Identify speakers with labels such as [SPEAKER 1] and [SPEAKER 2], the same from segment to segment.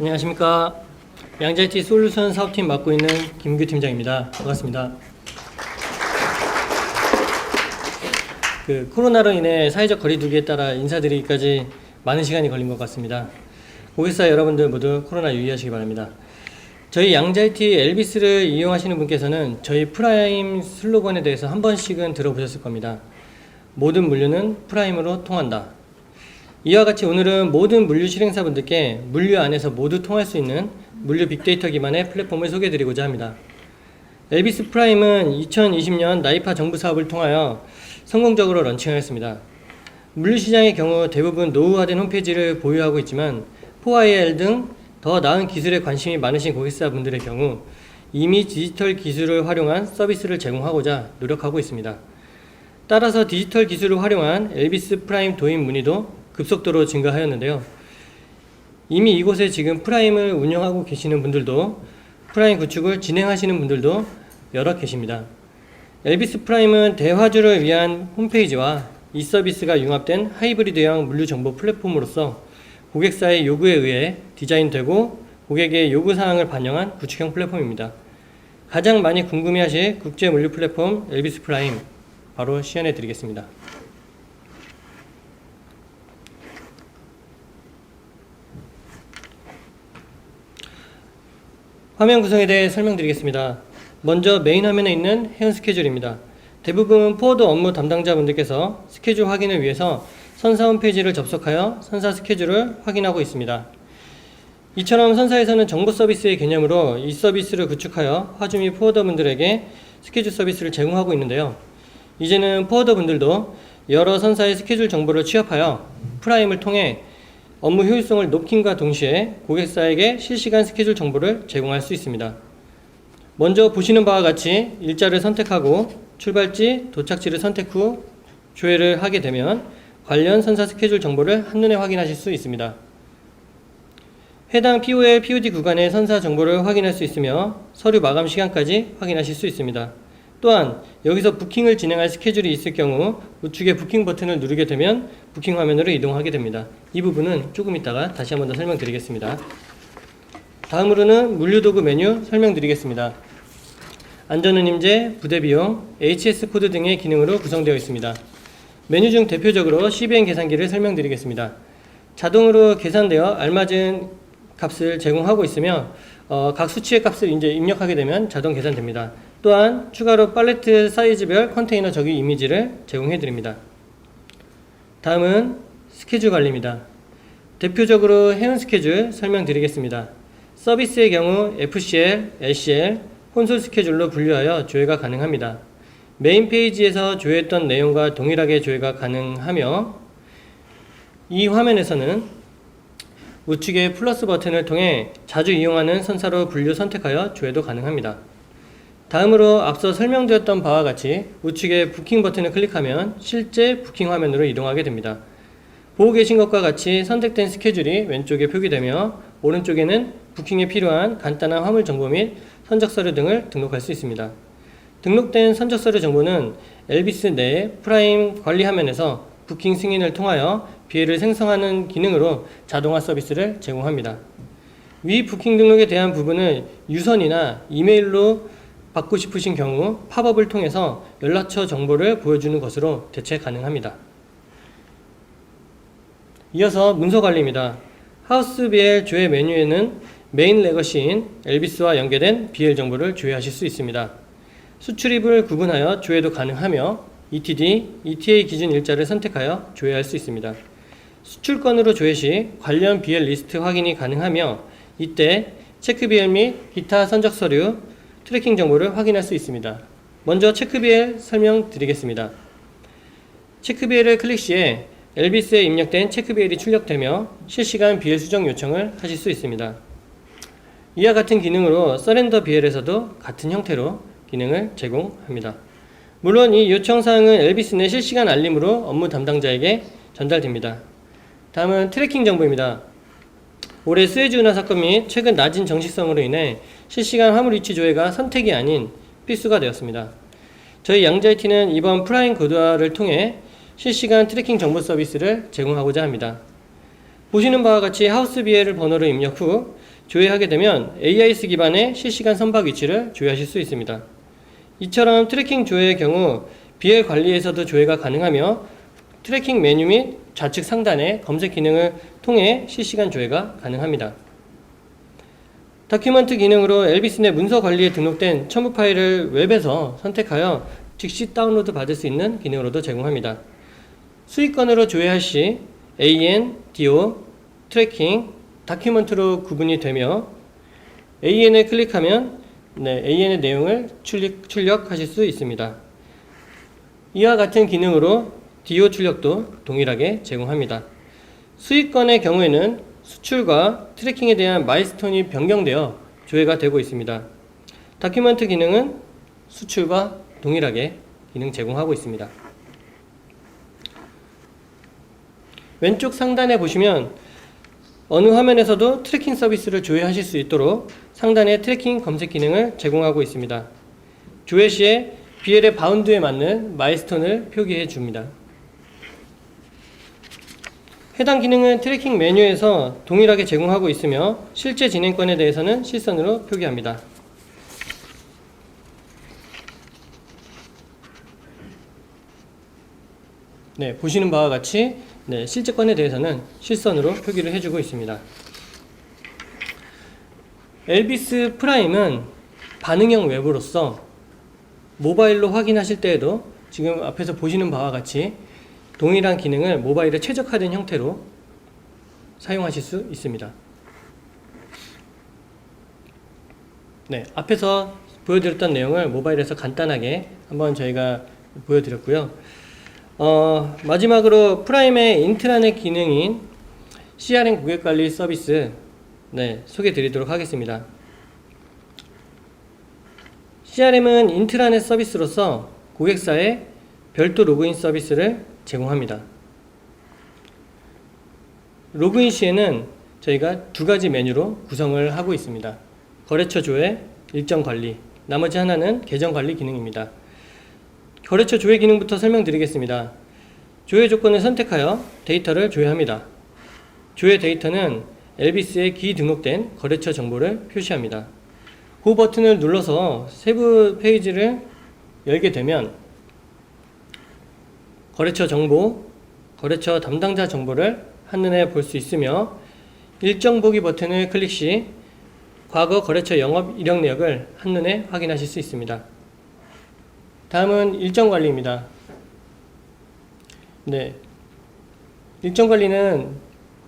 [SPEAKER 1] 안녕하십니까. 양자이티 솔루션 사업팀 맡고 있는 김규 팀장입니다. 반갑습니다. 그 코로나로 인해 사회적 거리두기에 따라 인사드리기까지 많은 시간이 걸린 것 같습니다. 고객사 여러분들 모두 코로나 유의하시기 바랍니다. 저희 양자이티 엘비스를 이용하시는 분께서는 저희 프라임 슬로건에 대해서 한 번씩은 들어보셨을 겁니다. 모든 물류는 프라임으로 통한다. 이와 같이 오늘은 모든 물류 실행사분들께 물류 안에서 모두 통할 수 있는 물류 빅데이터 기반의 플랫폼을 소개해드리고자 합니다. 엘비스 프라임은 2020년 나이파 정부 사업을 통하여 성공적으로 런칭하였습니다. 물류 시장의 경우 대부분 노후화된 홈페이지를 보유하고 있지만 4IL 등 더 나은 기술에 관심이 많으신 고객사분들의 경우 이미 디지털 기술을 활용한 서비스를 제공하고자 노력하고 있습니다. 따라서 디지털 기술을 활용한 엘비스 프라임 도입 문의도 급속도로 증가하였는데요. 이미 이곳에 지금 프라임을 운영하고 계시는 분들도 프라임 구축을 진행하시는 분들도 여러 계십니다. 엘비스 프라임은 대화주를 위한 홈페이지와 이 서비스가 융합된 하이브리드형 물류 정보 플랫폼으로서 고객사의 요구에 의해 디자인되고 고객의 요구 사항을 반영한 구축형 플랫폼입니다. 가장 많이 궁금해하실 국제 물류 플랫폼 엘비스 프라임 바로 시연해 드리겠습니다. 화면 구성에 대해 설명드리겠습니다. 먼저 메인 화면에 있는 회원 스케줄입니다. 대부분 포워드 업무 담당자분들께서 스케줄 확인을 위해서 선사 홈페이지를 접속하여 선사 스케줄을 확인하고 있습니다. 이처럼 선사에서는 정보 서비스의 개념으로 이 서비스를 구축하여 화주 및 포워더분들에게 스케줄 서비스를 제공하고 있는데요. 이제는 포워더분들도 여러 선사의 스케줄 정보를 취합하여 프라임을 통해 업무 효율성을 높임과 동시에 고객사에게 실시간 스케줄 정보를 제공할 수 있습니다. 먼저 보시는 바와 같이 일자를 선택하고 출발지, 도착지를 선택 후 조회를 하게 되면 관련 선사 스케줄 정보를 한눈에 확인하실 수 있습니다. 해당 POL, POD 구간의 선사 정보를 확인할 수 있으며 서류 마감 시간까지 확인하실 수 있습니다. 또한 여기서 부킹을 진행할 스케줄이 있을 경우 우측의 부킹 버튼을 누르게 되면 부킹 화면으로 이동하게 됩니다. 이 부분은 조금 이따가 다시 한번 더 설명드리겠습니다. 다음으로는 물류도구 메뉴 설명드리겠습니다. 안전운임제, 부대비용, HS 코드 등의 기능으로 구성되어 있습니다. 메뉴 중 대표적으로 CBN 계산기를 설명드리겠습니다. 자동으로 계산되어 알맞은 값을 제공하고 있으며 어, 각 수치의 값을 이제 입력하게 되면 자동 계산됩니다. 또한 추가로 팔레트 사이즈별 컨테이너 적용 이미지를 제공해 드립니다. 다음은 스케줄 관리입니다. 대표적으로 회원 스케줄 설명드리겠습니다. 서비스의 경우 FCL, LCL, 콘솔 스케줄로 분류하여 조회가 가능합니다. 메인 페이지에서 조회했던 내용과 동일하게 조회가 가능하며 이 화면에서는 우측의 플러스 버튼을 통해 자주 이용하는 선사로 분류 선택하여 조회도 가능합니다. 다음으로 앞서 설명드렸던 바와 같이 우측의 부킹 버튼을 클릭하면 실제 부킹 화면으로 이동하게 됩니다. 보고 계신 것과 같이 선택된 스케줄이 왼쪽에 표기되며 오른쪽에는 부킹에 필요한 간단한 화물 정보 및 선적 서류 등을 등록할 수 있습니다. 등록된 선적 서류 정보는 엘비스 내 프라임 관리 화면에서 부킹 승인을 통하여 비해를 생성하는 기능으로 자동화 서비스를 제공합니다. 위 부킹 등록에 대한 부분은 유선이나 이메일로 받고 싶으신 경우 팝업을 통해서 연락처 정보를 보여주는 것으로 대체 가능합니다. 이어서 문서 관리입니다. 하우스 BL 조회 메뉴에는 메인 레거시인 엘비스와 연계된 BL 정보를 조회하실 수 있습니다. 수출입을 구분하여 조회도 가능하며 ETD, ETA 기준 일자를 선택하여 조회할 수 있습니다. 수출건으로 조회 시 관련 BL 리스트 확인이 가능하며 이때 체크 BL 및 기타 선적 서류, 트래킹 정보를 확인할 수 있습니다. 먼저 체크 BL 설명드리겠습니다. 체크 BL을 클릭 시에 엘비스에 입력된 체크 BL이 출력되며 실시간 BL 수정 요청을 하실 수 있습니다. 이와 같은 기능으로 서렌더 BL에서도 같은 형태로 기능을 제공합니다. 물론 이 요청 사항은 엘비스 내 실시간 알림으로 업무 담당자에게 전달됩니다. 다음은 트래킹 정보입니다. 올해 스웨즈 운하 사건 및 최근 낮은 정식성으로 인해 실시간 화물 위치 조회가 선택이 아닌 필수가 되었습니다. 저희 양자이티는 이번 프라임 고도화를 통해 실시간 트래킹 정보 서비스를 제공하고자 합니다. 보시는 바와 같이 하우스 BL 번호를 입력 후 조회하게 되면 AIS 기반의 실시간 선박 위치를 조회하실 수 있습니다. 이처럼 트래킹 조회의 경우 BL 관리에서도 조회가 가능하며 트래킹 메뉴 및 좌측 상단의 검색 기능을 통해 실시간 조회가 가능합니다. 다큐멘트 기능으로 엘비스넷 문서 관리에 등록된 첨부 파일을 웹에서 선택하여 즉시 다운로드 받을 수 있는 기능으로도 제공합니다. 수익권으로 조회할 시 AN, DO, 트래킹, 다큐멘트로 구분이 되며 AN을 클릭하면 네, AN의 내용을 출력, 출력하실 수 있습니다. 이와 같은 기능으로 DO 출력도 동일하게 제공합니다. 수익권의 경우에는 수출과 트래킹에 대한 마일스톤이 변경되어 조회가 되고 있습니다. 다큐멘트 기능은 수출과 동일하게 기능 제공하고 있습니다. 왼쪽 상단에 보시면 어느 화면에서도 트래킹 서비스를 조회하실 수 있도록 상단에 트래킹 검색 기능을 제공하고 있습니다. 조회 시에 BL의 바운드에 맞는 마일스톤을 표기해 줍니다. 해당 기능은 트래킹 메뉴에서 동일하게 제공하고 있으며 실제 진행권에 대해서는 실선으로 표기합니다. 네, 보시는 바와 같이 네, 실제 건에 대해서는 실선으로 표기를 해주고 있습니다. 엘비스 프라임은 반응형 웹으로서 모바일로 확인하실 때에도 지금 앞에서 보시는 바와 같이 동일한 기능을 모바일에 최적화된 형태로 사용하실 수 있습니다. 네, 앞에서 보여드렸던 내용을 모바일에서 간단하게 한번 저희가 보여드렸고요. 어, 마지막으로 프라임의 인트라넷 기능인 CRM 고객관리 서비스 네, 소개 드리도록 하겠습니다. CRM은 인트라넷 서비스로서 고객사에 별도 로그인 서비스를 제공합니다. 로그인 시에는 저희가 두 가지 메뉴로 구성을 하고 있습니다. 거래처 조회, 일정 관리, 나머지 하나는 계정 관리 기능입니다. 거래처 조회 기능부터 설명드리겠습니다. 조회 조건을 선택하여 데이터를 조회합니다. 조회 데이터는 엘비스에 기 등록된 거래처 정보를 표시합니다. 그 버튼을 눌러서 세부 페이지를 열게 되면 거래처 정보, 거래처 담당자 정보를 한눈에 볼 수 있으며 일정 보기 버튼을 클릭 시 과거 거래처 영업 이력 내역을 한눈에 확인하실 수 있습니다. 다음은 일정 관리입니다. 네. 일정 관리는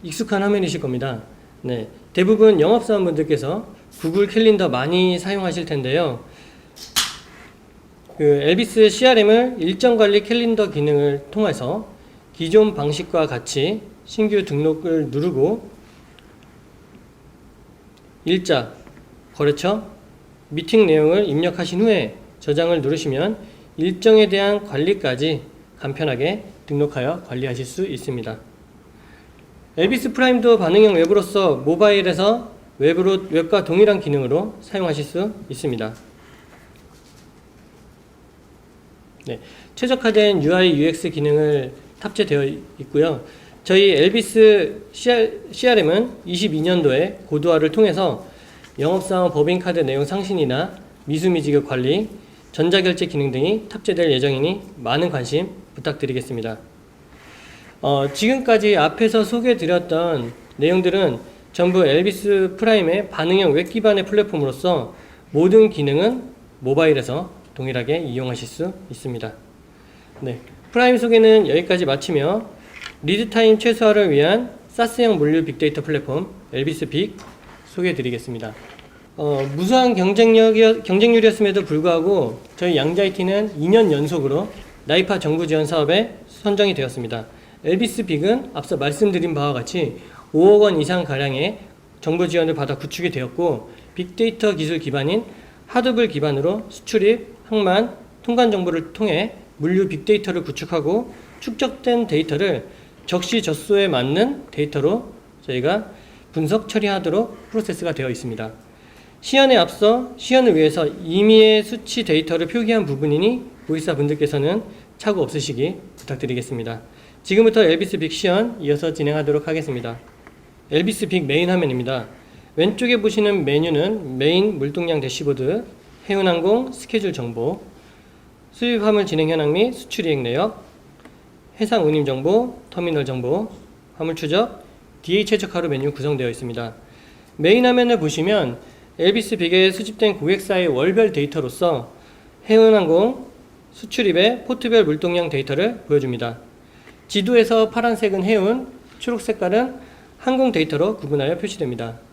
[SPEAKER 1] 익숙한 화면이실 겁니다. 네. 대부분 영업사원분들께서 구글 캘린더 많이 사용하실 텐데요. 그 엘비스 CRM을 일정 관리 캘린더 기능을 통해서 기존 방식과 같이 신규 등록을 누르고 일자, 거래처, 미팅 내용을 입력하신 후에 저장을 누르시면 일정에 대한 관리까지 간편하게 등록하여 관리하실 수 있습니다. 엘비스 프라임도 반응형 웹으로서 모바일에서 웹으로, 웹과 동일한 기능으로 사용하실 수 있습니다. 네, 최적화된 UI UX 기능을 탑재되어 있고요. 저희 엘비스 CRM은 22년도에 고도화를 통해서 영업사원 법인카드 내용 상신이나 미수미지급 관리, 전자결제 기능 등이 탑재될 예정이니 많은 관심 부탁드리겠습니다. 어, 지금까지 앞에서 소개드렸던 내용들은 전부 엘비스 프라임의 반응형 웹 기반의 플랫폼으로서 모든 기능은 모바일에서 동일하게 이용하실 수 있습니다. 네, 프라임 소개는 여기까지 마치며 리드타임 최소화를 위한 사스형 물류 빅데이터 플랫폼 엘비스 빅 소개해드리겠습니다. 어, 무수한 경쟁력 경쟁률이었음에도 불구하고 저희 양자이티는 2년 연속으로 나이파 정부 지원 사업에 선정이 되었습니다. 엘비스 빅은 앞서 말씀드린 바와 같이 5억 원 이상 가량의 정부 지원을 받아 구축이 되었고 빅데이터 기술 기반인 하드블 기반으로 수출입, 항만, 통관 정보를 통해 물류 빅데이터를 구축하고 축적된 데이터를 적시적소에 맞는 데이터로 저희가 분석 처리하도록 프로세스가 되어 있습니다. 시연에 앞서 시연을 위해서 임의의 수치 데이터를 표기한 부분이니 고객사 분들께서는 착오 없으시기 부탁드리겠습니다. 지금부터 엘비스 빅 시연 이어서 진행하도록 하겠습니다. 엘비스 빅 메인 화면입니다. 왼쪽에 보시는 메뉴는 메인 물동량 대시보드, 해운항공 스케줄 정보, 수입 화물 진행 현황 및 수출 이행 내역, 해상 운임 정보, 터미널 정보, 화물 추적, DA 최적 하루 메뉴 구성되어 있습니다. 메인 화면을 보시면 엘비스 빅에 수집된 고객사의 월별 데이터로서 해운항공 수출입의 포트별 물동량 데이터를 보여줍니다. 지도에서 파란색은 해운, 초록 색깔은 항공 데이터로 구분하여 표시됩니다.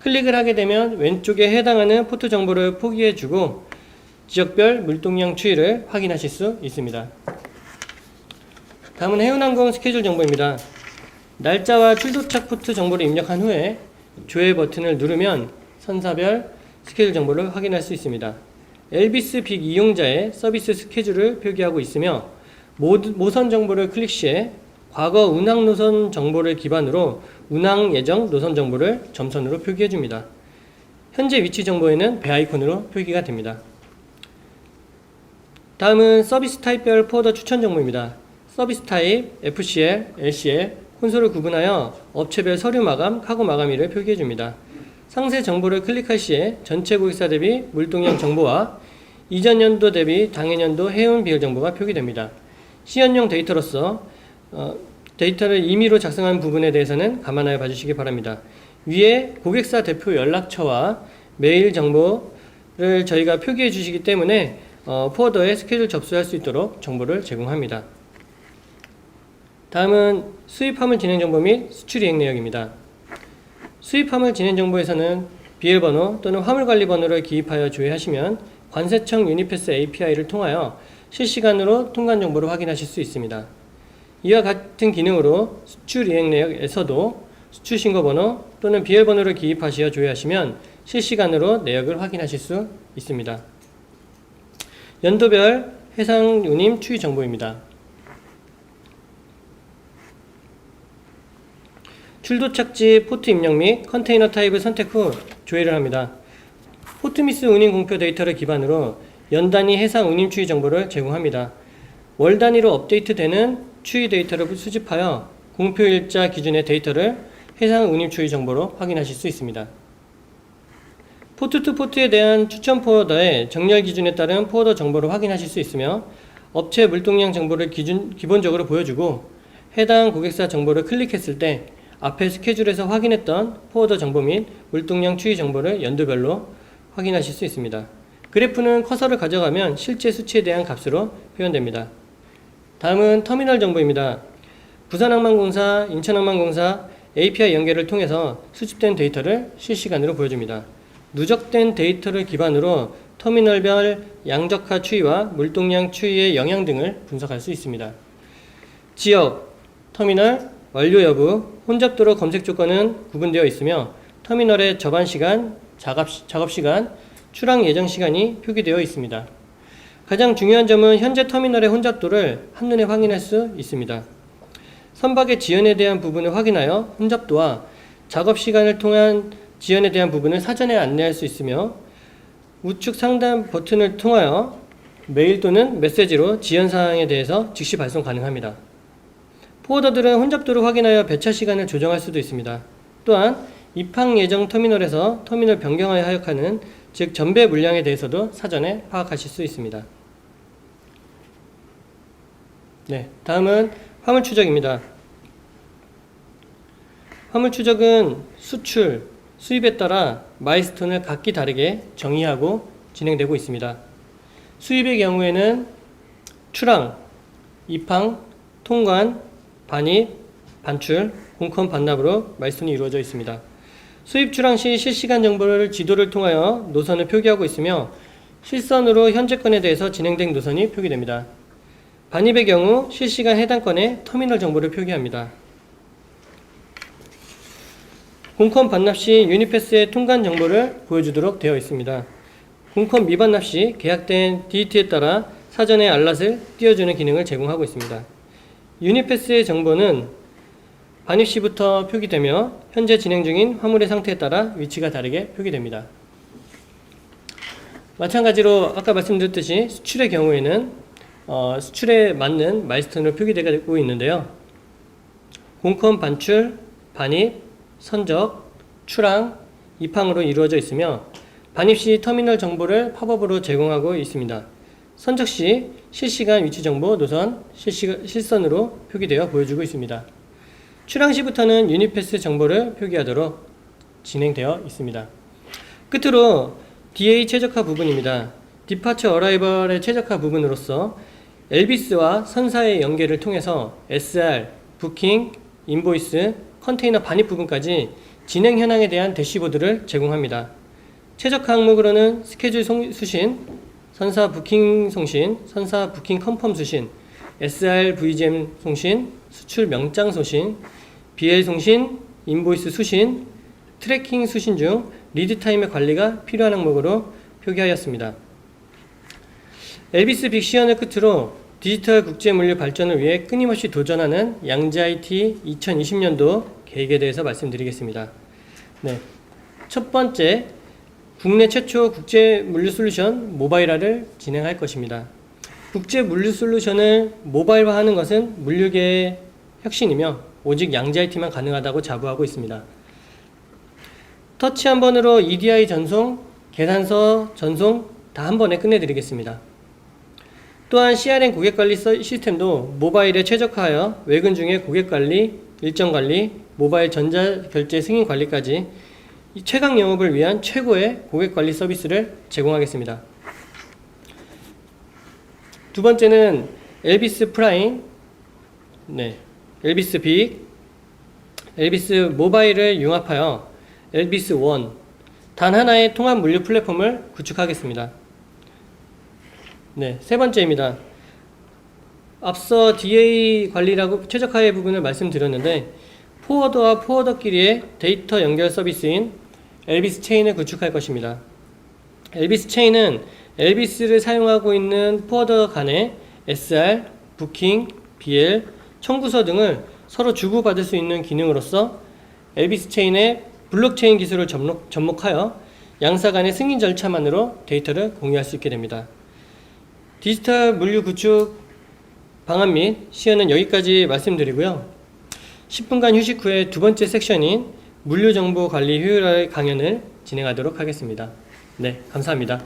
[SPEAKER 1] 클릭을 하게 되면 왼쪽에 해당하는 포트 정보를 포기해주고 지역별 물동량 추이를 확인하실 수 있습니다. 다음은 해운항공 스케줄 정보입니다. 날짜와 출도착 포트 정보를 입력한 후에 조회 버튼을 누르면 선사별 스케줄 정보를 확인할 수 있습니다. 엘비스 빅 이용자의 서비스 스케줄을 표기하고 있으며 모, 모선 정보를 클릭 시에 과거 운항 노선 정보를 기반으로 운항 예정 노선 정보를 점선으로 표기해 줍니다. 현재 위치 정보에는 배 아이콘으로 표기가 됩니다. 다음은 서비스 타입별 포더 추천 정보입니다. 서비스 타입, FCL, LCL, 콘솔을 구분하여 업체별 서류 마감, 카고 마감일을 표기해 줍니다. 상세 정보를 클릭할 시에 전체 고객사 대비 물동량 정보와 이전 연도 대비 당해 연도 해운 비율 정보가 표기됩니다. 시연용 데이터로서 어, 데이터를 임의로 작성한 부분에 대해서는 감안하여 봐주시기 바랍니다. 위에 고객사 대표 연락처와 메일 정보를 저희가 표기해 주시기 때문에 어, 포워더에 스케줄 접수할 수 있도록 정보를 제공합니다. 다음은 수입 화물 진행 정보 및 수출 이행 내역입니다. 수입 화물 진행 정보에서는 비밀번호 또는 화물 관리 번호를 기입하여 조회하시면 관세청 유니패스 API를 통하여 실시간으로 통관 정보를 확인하실 수 있습니다. 이와 같은 기능으로 수출 이행 내역에서도 수출 신고 번호 또는 비엘 번호를 기입하시어 조회하시면 실시간으로 내역을 확인하실 수 있습니다. 연도별 해상 운임 추이 정보입니다. 출도착지 포트 입력 및 컨테이너 타입을 선택 후 조회를 합니다. 포트미스 운임 공표 데이터를 기반으로 연 단위 해상 운임 추이 정보를 제공합니다. 월 단위로 업데이트되는 추이 데이터를 수집하여 공표 일자 기준의 데이터를 해상 운임 추이 정보로 확인하실 수 있습니다. 포트 투 포트에 대한 추천 포워더의 정렬 기준에 따른 포워더 정보를 확인하실 수 있으며 업체 물동량 정보를 기준, 기본적으로 보여주고 해당 고객사 정보를 클릭했을 때 앞에 스케줄에서 확인했던 포워더 정보 및 물동량 추이 정보를 연도별로 확인하실 수 있습니다. 그래프는 커서를 가져가면 실제 수치에 대한 값으로 표현됩니다. 다음은 터미널 정보입니다. 부산항만공사, 인천항만공사 API 연결을 통해서 수집된 데이터를 실시간으로 보여줍니다. 누적된 데이터를 기반으로 터미널별 양적화 추이와 물동량 추이의 영향 등을 분석할 수 있습니다. 지역, 터미널, 완료 여부, 혼잡도로 검색 조건은 구분되어 있으며 터미널의 접안 시간, 작업, 작업 시간, 출항 예정 시간이 표기되어 있습니다. 가장 중요한 점은 현재 터미널의 혼잡도를 한눈에 확인할 수 있습니다. 선박의 지연에 대한 부분을 확인하여 혼잡도와 작업 시간을 통한 지연에 대한 부분을 사전에 안내할 수 있으며 우측 상단 버튼을 통하여 메일 또는 메시지로 지연 사항에 대해서 즉시 발송 가능합니다. 포워더들은 혼잡도를 확인하여 배차 시간을 조정할 수도 있습니다. 또한 입항 예정 터미널에서 터미널 변경하여 하역하는 즉 전배 물량에 대해서도 사전에 파악하실 수 있습니다. 네, 다음은 화물 추적입니다. 화물 추적은 수출, 수입에 따라 마이스톤을 각기 다르게 정의하고 진행되고 있습니다. 수입의 경우에는 출항, 입항, 통관, 반입, 반출, 공컨 반납으로 마이스톤이 이루어져 있습니다. 수입 출항 시 실시간 정보를 지도를 통하여 노선을 표기하고 있으며 실선으로 현재 건에 대해서 진행된 노선이 표기됩니다. 반입의 경우 실시간 해당 건의 터미널 정보를 표기합니다. 공컴 반납 시 유니패스의 통관 정보를 보여주도록 되어 있습니다. 공컴 미반납 시 계약된 DT에 따라 사전에 알람을 띄워주는 기능을 제공하고 있습니다. 유니패스의 정보는 반입 시부터 표기되며 현재 진행 중인 화물의 상태에 따라 위치가 다르게 표기됩니다. 마찬가지로 아까 말씀드렸듯이 수출의 경우에는 어, 수출에 맞는 마이스톤으로 표기되고 있는데요. 공컴 반출, 반입, 선적, 출항, 입항으로 이루어져 있으며 반입 시 터미널 정보를 팝업으로 제공하고 있습니다. 선적 시 실시간 위치 정보 노선 실선으로 표기되어 보여주고 있습니다. 출항 시부터는 유니패스 정보를 표기하도록 진행되어 있습니다. 끝으로 DA 최적화 부분입니다. 디파처 어라이벌의 최적화 부분으로서 엘비스와 선사의 연계를 통해서 SR, 부킹, 인보이스, 컨테이너 반입 부분까지 진행 현황에 대한 대시보드를 제공합니다. 최적화 항목으로는 스케줄 송- 수신, 선사 부킹 송신, 선사 부킹 컨펌 수신, SR VGM 송신, 수출 명장 소신, BL 송신, 인보이스 수신, 트래킹 수신 중 리드 타임의 관리가 필요한 항목으로 표기하였습니다. 엘비스 빅시연을 끝으로 디지털 국제 물류 발전을 위해 끊임없이 도전하는 양지 IT 2020년도 계획에 대해서 말씀드리겠습니다. 네. 첫 번째, 국내 최초 국제 물류 솔루션 모바일화를 진행할 것입니다. 국제 물류 솔루션을 모바일화하는 것은 물류계의 혁신이며 오직 양지 IT만 가능하다고 자부하고 있습니다. 터치 한 번으로 EDI 전송, 계산서 전송 다 한 번에 끝내드리겠습니다. 또한 CRM 고객 관리 서- 시스템도 모바일에 최적화하여 외근 중에 고객 관리, 일정 관리, 모바일 전자 결제 승인 관리까지 이 최강 영업을 위한 최고의 고객 관리 서비스를 제공하겠습니다. 두 번째는 엘비스 프라임, 네, 엘비스 빅, 엘비스 모바일을 융합하여 엘비스 원, 단 하나의 통합 물류 플랫폼을 구축하겠습니다. 네, 세 번째입니다. 앞서 DA 관리라고 최적화의 부분을 말씀드렸는데 포워더와 포워더끼리의 데이터 연결 서비스인 엘비스 체인을 구축할 것입니다. 엘비스 체인은 엘비스를 사용하고 있는 포워더 간의 SR, 부킹, BL, 청구서 등을 서로 주고받을 수 있는 기능으로서 엘비스 체인의 블록체인 기술을 접목, 접목하여 양사 간의 승인 절차만으로 데이터를 공유할 수 있게 됩니다. 디지털 물류 구축 방안 및 시연은 여기까지 말씀드리고요. 10분간 휴식 후에 두 번째 섹션인 물류 정보 관리 효율화의 강연을 진행하도록 하겠습니다. 네, 감사합니다.